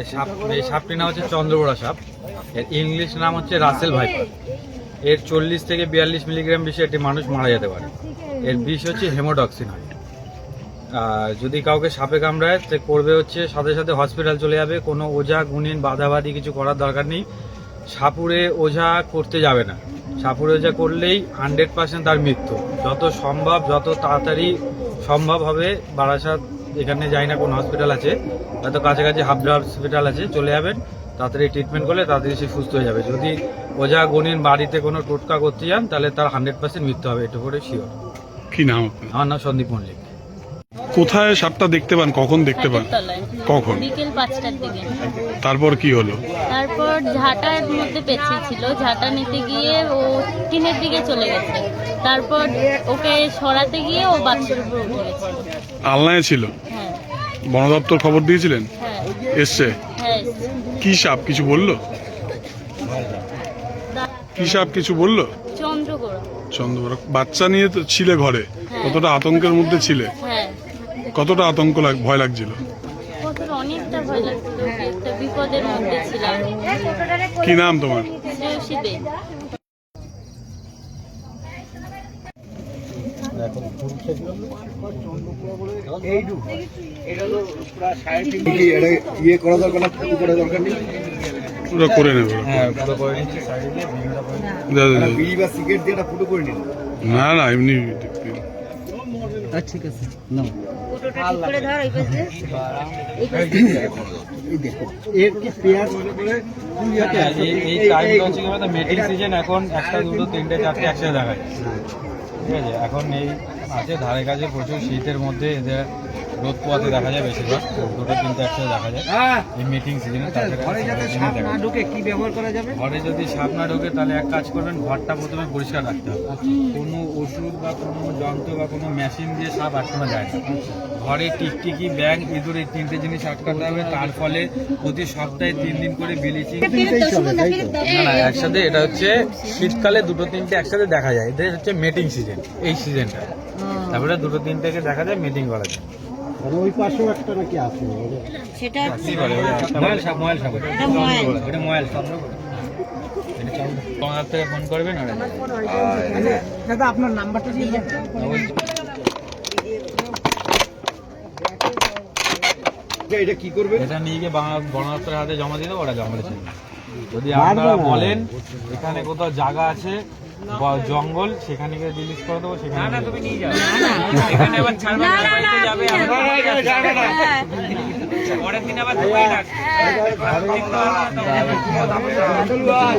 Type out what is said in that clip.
এই সাপ, এই সাপটির নাম হচ্ছে চন্দ্রবড়া সাপ। এর ইংলিশ নাম হচ্ছে রাসেল ভাইপার। এর চল্লিশ থেকে বিয়াল্লিশ মিলিগ্রাম বিষে একটি মানুষ মারা যেতে পারে। এর বিষ হচ্ছে হেমোডক্সিন হয়। যদি কাউকে সাপে কামড়ায় সে করবে হচ্ছে সাথে সাথে হসপিটাল চলে যাবে। কোনো ওঝা, গুণিন, বাধাবাধি কিছু করার দরকার নেই। সাপুরে ওঝা করতে যাবে না। সাপুরে ওঝা করলেই হান্ড্রেড পার্সেন্ট তার মৃত্যু। যত সম্ভব, যত তাড়াতাড়ি সম্ভব হবে, বারাসাত এখানে যাই না কোনো হসপিটাল আছে। হয়তো কাছাকাছি হাবড়া হসপিটাল আছে চলে যাবেন। তাড়াতাড়ি ট্রিটমেন্ট করলে তাড়াতাড়ি সে সুস্থ হয়ে যাবে। যদি ওজা গণিন বাড়িতে কোনো টোটকা করতে যান তাহলে তার হান্ড্রেড পার্সেন্ট মৃত্যু হবে এটা করে শিওর কি নাম আমার নাম সন্দীপ মল্লিক। কোথায় সাপটা দেখতে পান? কখন দেখতে পান? কখন? বিকেল পাঁচটার দিকে। তারপর কি হলো? তারপর ঝাঁটার মধ্যে পেছিয়ে ছিল। ঝাঁটা নিতে গিয়ে ও টিনের দিকে চলে গেছে। তারপর ওকে সরাতে গিয়ে ও বাক্সের উপর উঠে গেছে। আলনায় ছিল? হ্যাঁ। বন দপ্তর খবর দিয়েছিলেন? হ্যাঁ। এসছে? হ্যাঁ কি সাপ? কিছু বলল? কি সাপ কিছু বলল? চন্দ্রকোড়া চন্দ্রবড় বাচ্চা নিয়ে তো ছিলে ঘরে? কতটা আতঙ্কের মধ্যে ছিলে? হ্যাঁ। কতটা আতঙ্ক লাগ ভয় লাগছিল? অনেকটা ভয় লাগছিল কি একটা বিপদের মধ্যে ছিলাম। কি নাম তোমার? ইয়ে করা দরকার না করা দরকার নেই পুরো করে নেবে। হ্যাঁ পুরো করে নিচ্ছি সাইডে দিয়ে ভিড়টা করে দা, দা, না, দা। বিড়ি বা সিগারেট দিয়ে এটা ফুটো করে নিন না না এমনি এই দেখো। এর কি পেঁয়াজ? হ্যাঁ, এই এই টাইমটা হচ্ছে কি বলতো? মেটিং সিজন এখন একটা দুটো তিনটে চারটে একসাথে ঠিক আছে? এখন এই আছে ধারে কাছে প্রচুর শীতের মধ্যে এদের রোদ পোয়াতে দেখা যায় বেশিরভাগ দুটো তিনটে একসাথে দেখা যায়। এই মিটিং সিজনে ঘরে যাতে সাপ না ঢোকে কি ব্যবহার করা যাবে? ঘরে যদি সাপ না ঢোকে তাহলে এক কাজ করবেন ঘরটা প্রথমে পরিষ্কার রাখতে হবে। কোনো ওষুধ বা কোনো যন্ত্র বা কোনো মেশিন দিয়ে সাপ আটকানো যায় না। ঘরে টিকটিকি ব্যাগ ইঁদুর এই তিনটে জিনিস আটকাতে হবে। তার ফলে প্রতি সপ্তাহে তিন দিন করে ব্লিচিং না না একসাথে এটা হচ্ছে শীতকালে দুটো তিনটে একসাথে দেখা যায়। এটা হচ্ছে মেটিং সিজন এই সিজনটা তারপরে দুটো তিনটেকে দেখা যায় মিটিং করা যায়। ওই পাশেও একটা নাকি আছে? সেটা কি বলে ওটা? সাপ ময়াল সাপ এটা ময়াল। ওটা ময়াল সাপ। এটা চন্দ্র- তোমার হাত থেকে ফোন করবেন দাদা আপনার নাম্বারটা দিয়ে দেন এটা কি করবে এটা নিয়ে গিয়ে বাংলা বন হাতে জমা দিয়ে দেবো ওরা জমা দিচ্ছে যদি আপনারা বলেন এখানে কোথাও জায়গা আছে জঙ্গল সেখানে গিয়ে রিলিজ করে দেবো সেখানে না তুমি নিয়ে যাবে এখানে আবার ছাড়বা যাবে পরের দিন আবার দুবাই